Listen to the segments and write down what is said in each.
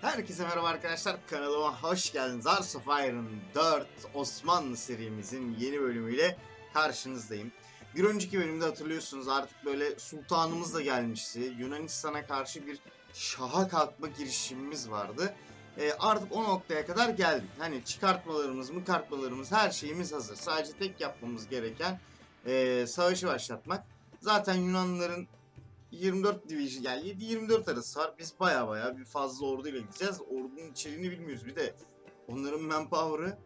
Herkese merhaba arkadaşlar kanalıma hoş geldiniz. Ars of Iron 4 Osmanlı serimizin yeni bölümüyle karşınızdayım. Bir önceki bölümde hatırlıyorsunuz artık böyle sultanımız da gelmişti. Yunanistan'a karşı bir şaha kalkma girişimimiz vardı. Ee, artık o noktaya kadar geldik. Hani çıkartmalarımız, mıkartmalarımız her şeyimiz hazır. Sadece tek yapmamız gereken ee, savaşı başlatmak. Zaten Yunanlıların 24 division yani 7-24 arası var. Biz baya baya bir fazla orduyla gideceğiz. Ordunun içeriğini bilmiyoruz. Bir de onların manpower'ı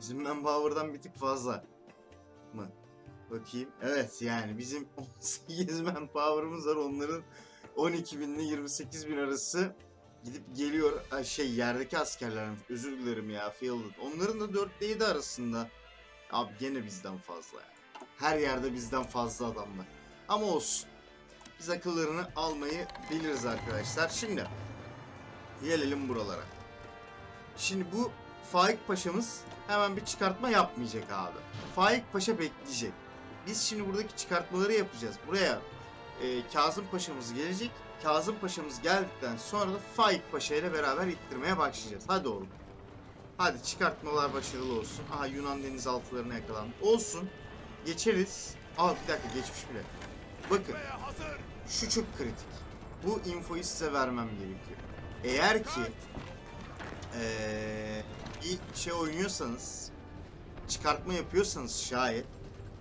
bizim manpower'dan bir tık fazla mı? Bakayım. Evet yani bizim 18 manpower'ımız var. Onların 12 bin ile 28 bin arası gidip geliyor. Şey yerdeki askerler özür dilerim ya fielded. Onların da 4 ile 7 arasında. Abi gene bizden fazla ya. Her yerde bizden fazla adamlar. Ama olsun. Biz akıllarını almayı biliriz arkadaşlar. Şimdi gelelim buralara. Şimdi bu Faik Paşa'mız hemen bir çıkartma yapmayacak abi. Faik Paşa bekleyecek. Biz şimdi buradaki çıkartmaları yapacağız. Buraya e, Kazım Paşa'mız gelecek. Kazım Paşa'mız geldikten sonra da Faik Paşa ile beraber ittirmeye başlayacağız. Hadi oğlum. Hadi çıkartmalar başarılı olsun. Aha Yunan denizaltılarına yakalandı. Olsun. Geçeriz. Aa bir dakika geçmiş bile. Bakın şu çok kritik. Bu infoyu size vermem gerekiyor. Eğer ki eee bir şey oynuyorsanız çıkartma yapıyorsanız şayet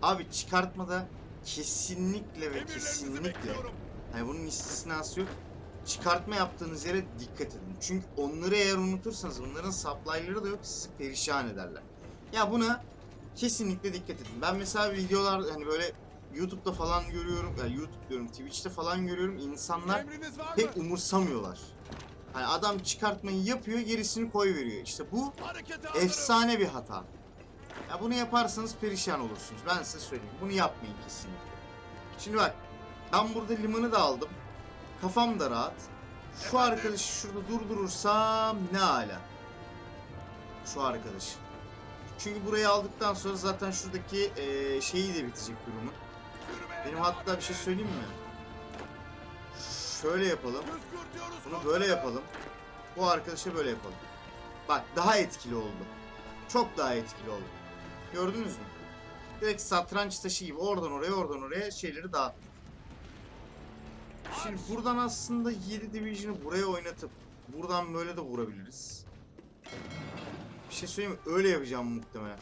abi çıkartmada kesinlikle ve kesinlikle hani bunun istisnası yok çıkartma yaptığınız yere dikkat edin. Çünkü onları eğer unutursanız onların supply'ları da yok sizi perişan ederler. Ya buna kesinlikle dikkat edin. Ben mesela videolar hani böyle YouTube'da falan görüyorum, yani YouTube diyorum, Twitch'te falan görüyorum insanlar pek umursamıyorlar. Hani adam çıkartmayı yapıyor, gerisini koy veriyor. İşte bu efsane bir hata. Ya bunu yaparsanız perişan olursunuz. Ben size söyleyeyim. Bunu yapmayın kesinlikle. Şimdi bak, ben burada limanı da aldım. Kafam da rahat. Şu arkadaşı şurada durdurursam ne ala. Şu arkadaşı. Çünkü burayı aldıktan sonra zaten şuradaki eee, şeyi de bitecek durumu. Benim hatta bir şey söyleyeyim mi? Şöyle yapalım. Bunu böyle yapalım. Bu arkadaşa böyle yapalım. Bak daha etkili oldu. Çok daha etkili oldu. Gördünüz mü? Direkt satranç taşı gibi oradan oraya oradan oraya şeyleri dağıttım. Şimdi buradan aslında 7 Division'ı buraya oynatıp buradan böyle de vurabiliriz. Bir şey söyleyeyim mi? Öyle yapacağım muhtemelen.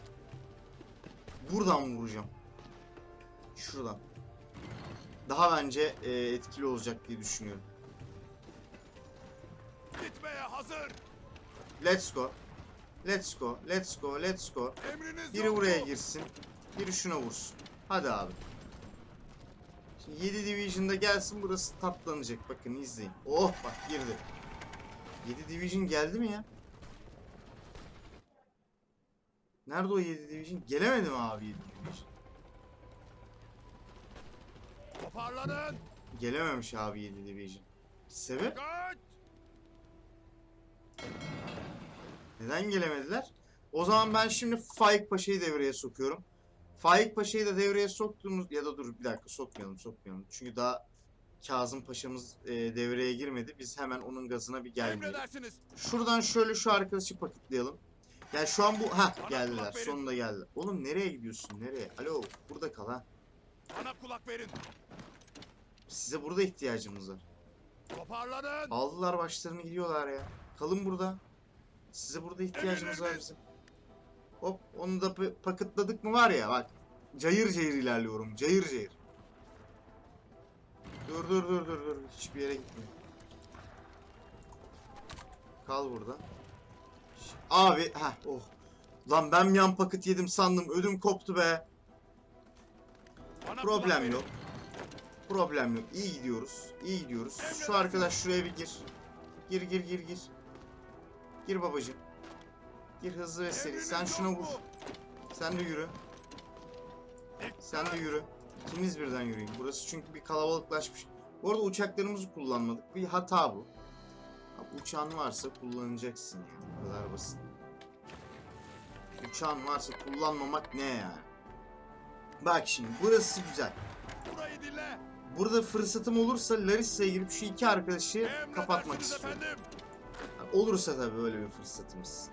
Buradan vuracağım. Şuradan. Daha bence e, etkili olacak diye düşünüyorum. Gitmeye hazır. Let's go. Let's go. Let's go. Let's go. Emriniz Biri buraya mu? girsin. Biri şuna vursun. Hadi abi. Şimdi 7 Division'da gelsin burası tatlanacak. Bakın izleyin. Oh bak girdi. 7 Division geldi mi ya? Nerede o 7 Division? Gelemedi mi abi 7 Division? Toparlanın. Gelememiş abi 7 Division. Sebep? Kaç. Neden gelemediler? O zaman ben şimdi Faik Paşa'yı devreye sokuyorum. Faik Paşa'yı da devreye soktuğumuz ya da dur bir dakika sokmayalım sokmayalım. Çünkü daha Kazım Paşa'mız e, devreye girmedi. Biz hemen onun gazına bir gelmeyelim. Şuradan şöyle şu arkadaşı paketleyelim. Yani şu an bu ha geldiler. Sonunda geldi. Oğlum nereye gidiyorsun? Nereye? Alo burada kal ha. Bana kulak verin. Size burada ihtiyacımız var. Toparlanın. Aldılar başlarını gidiyorlar ya. Kalın burada. Size burada ihtiyacımız var bizim. Hop onu da pa- paketladık mı var ya bak. Cayır cayır ilerliyorum. Cayır cayır. Dur dur dur dur dur. Hiçbir yere gitme. Kal burada. Abi ha oh. Lan ben yan paket yedim sandım. Ödüm koptu be. Bana Problem yok. Problem yok. İyi gidiyoruz. İyi gidiyoruz. Şu arkadaş şuraya bir gir. Gir gir gir gir. Gir babacığım. Gir hızlı ve seri. Sen şuna vur. Sen de yürü. Sen de yürü. İkimiz birden yürüyün. Burası çünkü bir kalabalıklaşmış. Bu arada uçaklarımızı kullanmadık. Bir hata bu. Abi uçağın varsa kullanacaksın yani. Bu kadar basit. Uçağın varsa kullanmamak ne yani? Bak şimdi burası güzel. Burayı dinle. Burada fırsatım olursa Larissa'ya girip şu iki arkadaşı kapatmak istiyorum. Olursa tabii böyle bir fırsatımız.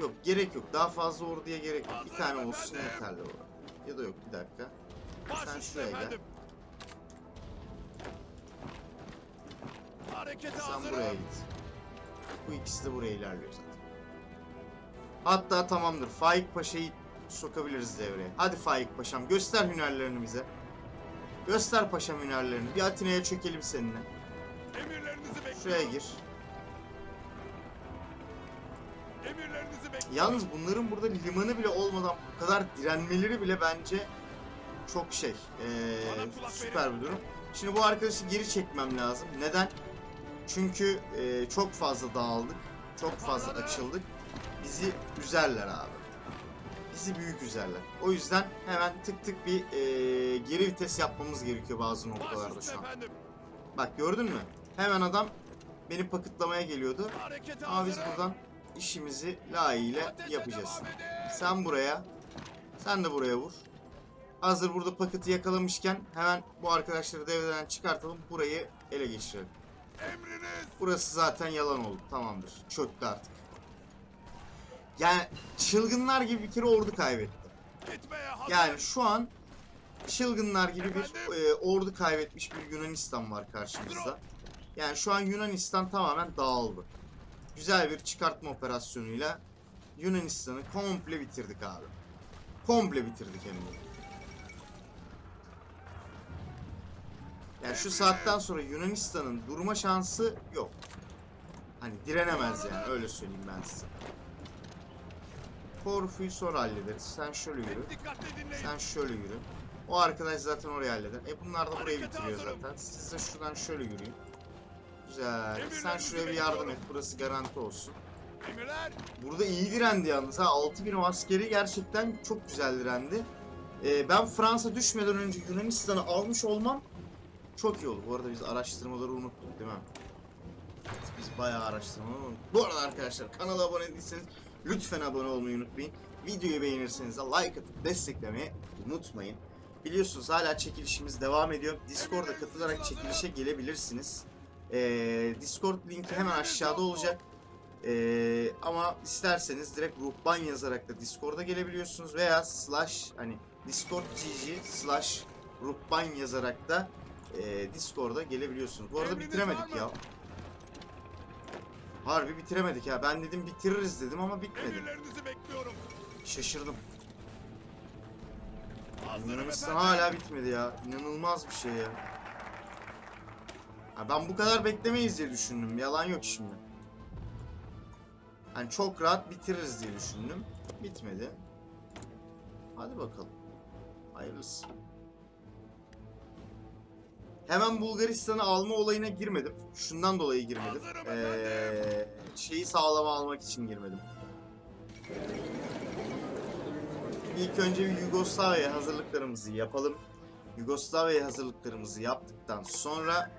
Yok gerek yok. Daha fazla orduya gerek yok. Bir tane olsun yeterli orada. Ya da yok bir dakika. Sen şuraya gel. Sen buraya git. Bu ikisi de buraya ilerliyor zaten. Hatta tamamdır. Faik Paşa'yı sokabiliriz devreye. Hadi Faik Paşam göster hünerlerini bize. Göster paşam hünerlerini. Bir Atina'ya çökelim seninle. Şuraya gir. Yalnız bunların burada limanı bile olmadan bu kadar direnmeleri bile bence çok şey. ee, süper bir durum. Şimdi bu arkadaşı geri çekmem lazım. Neden? Çünkü ee, çok fazla dağıldık. Çok fazla açıldık. Bizi üzerler abi. Bizi büyük üzerler. O yüzden hemen tık tık bir ee, geri vites yapmamız gerekiyor bazı noktalarda şu an. Bak gördün mü? Hemen adam beni paketlamaya geliyordu. Ama biz buradan işimizi layığıyla yapacağız. Sen buraya, sen de buraya vur. Hazır burada paketi yakalamışken hemen bu arkadaşları devreden çıkartalım. Burayı ele geçirelim. Emriniz. Burası zaten yalan oldu. Tamamdır. Çöktü artık. Yani çılgınlar gibi bir kere ordu kaybetti. Gitmeye hazır. Yani şu an çılgınlar gibi bir e, ordu kaybetmiş bir Yunanistan var karşımızda. Yani şu an Yunanistan tamamen dağıldı. Güzel bir çıkartma operasyonuyla Yunanistan'ı komple bitirdik abi. Komple bitirdik hem de. Yani şu saatten sonra Yunanistan'ın durma şansı yok. Hani direnemez yani öyle söyleyeyim ben size. Korfu'yu sonra hallederiz. Sen şöyle yürü. Sen şöyle yürü. O arkadaş zaten oraya halleder. E bunlar da burayı bitiriyor zaten. Siz de şuradan şöyle yürüyün. Güzel. Sen şuraya bir yardım et. Burası garanti olsun. Burada iyi direndi yalnız ha. 6000 askeri gerçekten çok güzel direndi. Ee, ben Fransa düşmeden önce Yunanistan'ı almış olmam çok iyi oldu. Bu arada biz araştırmaları unuttuk değil mi? Biz bayağı araştırmaları unuttuk. Bu arada arkadaşlar kanala abone değilseniz lütfen abone olmayı unutmayın. Videoyu beğenirseniz de like atıp desteklemeyi unutmayın. Biliyorsunuz hala çekilişimiz devam ediyor. Discord'a katılarak çekilişe gelebilirsiniz. Ee, Discord linki hemen aşağıda olacak. Ee, ama isterseniz direkt ruhban yazarak da Discord'a gelebiliyorsunuz veya slash hani Discord GG slash ruhban yazarak da e, Discord'a gelebiliyorsunuz. Bu arada bitiremedik ya. Harbi bitiremedik ya. Ben dedim bitiririz dedim ama bitmedi. Emirlerinizi bekliyorum. Şaşırdım. Yunanistan hala bitmedi ya. İnanılmaz bir şey ya. Ha, ben bu kadar beklemeyiz diye düşündüm. Yalan yok şimdi. Hani çok rahat bitiririz diye düşündüm. Bitmedi. Hadi bakalım. Hayırlısı. Hemen Bulgaristan'ı alma olayına girmedim. Şundan dolayı girmedim. Ee, şeyi sağlama almak için girmedim. İlk önce bir Yugoslavya hazırlıklarımızı yapalım. Yugoslavya hazırlıklarımızı yaptıktan sonra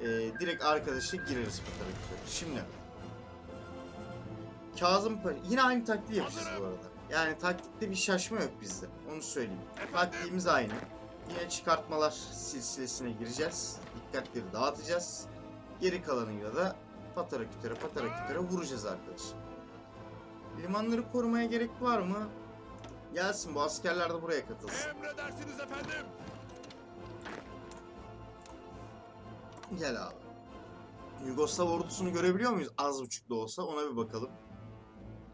e, direkt arkadaşa gireriz bu tarafa. Şimdi Kazım Paşa yine aynı taktiği yapacağız bu arada. Yani taktikte bir şaşma yok bizde. Onu söyleyeyim. Taktiğimiz aynı. Yine çıkartmalar silsilesine gireceğiz. Dikkatleri dağıtacağız. Geri kalanıyla da patara kütere patara kütere vuracağız arkadaşlar. Limanları korumaya gerek var mı? Gelsin bu askerler de buraya katılsın. Emredersiniz efendim. Gel abi. Yugoslav ordusunu görebiliyor muyuz? Az buçuk da olsa ona bir bakalım.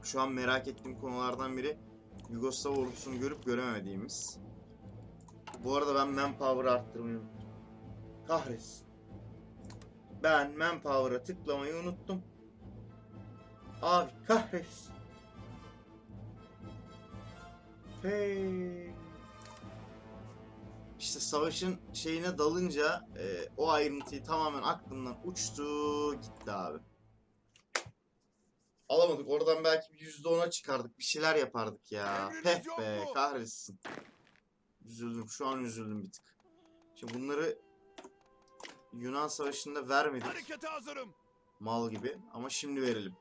Şu an merak ettiğim konulardan biri Yugoslav ordusunu görüp göremediğimiz. Bu arada ben manpower arttırmayı unuttum. Kahretsin. Ben manpower'a tıklamayı unuttum. Abi kahretsin. Hey. İşte savaşın şeyine dalınca e, o ayrıntıyı tamamen aklımdan uçtu gitti abi. Alamadık. Oradan belki bir %10'a çıkardık. Bir şeyler yapardık ya. Peh be kahretsin. Üzüldüm. Şu an üzüldüm bir tık. Şimdi bunları Yunan Savaşı'nda vermedik. Harekete hazırım. Mal gibi. Ama şimdi verelim.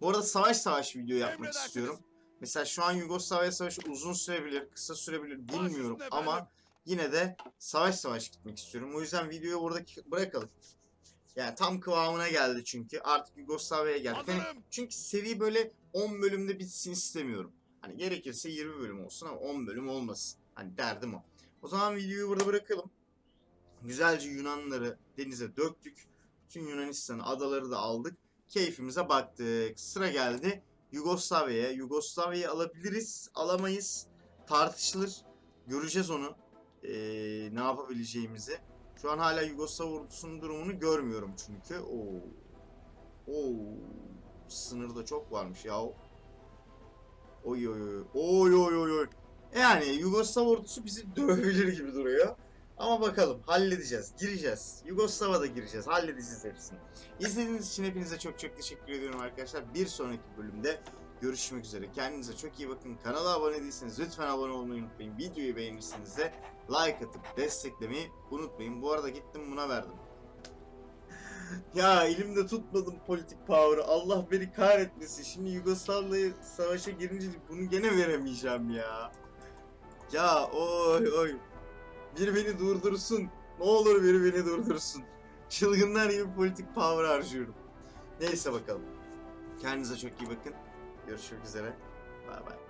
Bu arada savaş savaş video yapmak istiyorum. Mesela şu an Yugoslavya Savaşı uzun sürebilir, kısa sürebilir bilmiyorum ama yine de savaş savaş gitmek istiyorum. O yüzden videoyu burada bırakalım. Yani tam kıvamına geldi çünkü. Artık Yugoslavya'ya. Hani Hazırım. çünkü seri böyle 10 bölümde bitsin istemiyorum. Hani gerekirse 20 bölüm olsun ama 10 bölüm olmasın. Hani derdim o. O zaman videoyu burada bırakalım. Güzelce Yunanları denize döktük. Bütün Yunanistan adaları da aldık. Keyfimize baktık. Sıra geldi Yugoslavya'ya. Yugoslavya'yı alabiliriz, alamayız. Tartışılır. Göreceğiz onu. Ee, ne yapabileceğimizi. Şu an hala Yugoslav ordusunun durumunu görmüyorum çünkü. Oo. Oo. Sınırda çok varmış ya. Oy oy oy. Oy oy oy oy. Yani Yugoslav ordusu bizi dövebilir gibi duruyor. Ama bakalım halledeceğiz. Gireceğiz. Yugoslav'a da gireceğiz. Halledeceğiz hepsini. İzlediğiniz için hepinize çok çok teşekkür ediyorum arkadaşlar. Bir sonraki bölümde görüşmek üzere. Kendinize çok iyi bakın. Kanala abone değilseniz lütfen abone olmayı unutmayın. Videoyu beğenirseniz de like atıp desteklemeyi unutmayın. Bu arada gittim buna verdim. Ya elimde tutmadım politik power'ı. Allah beni kahretmesin. Şimdi Yugoslavya savaşa girince bunu gene veremeyeceğim ya. Ya oy oy. Biri beni durdursun. Ne olur biri beni durdursun. Çılgınlar gibi politik power harcıyorum. Neyse bakalım. Kendinize çok iyi bakın. Görüşmek üzere. Bay bay.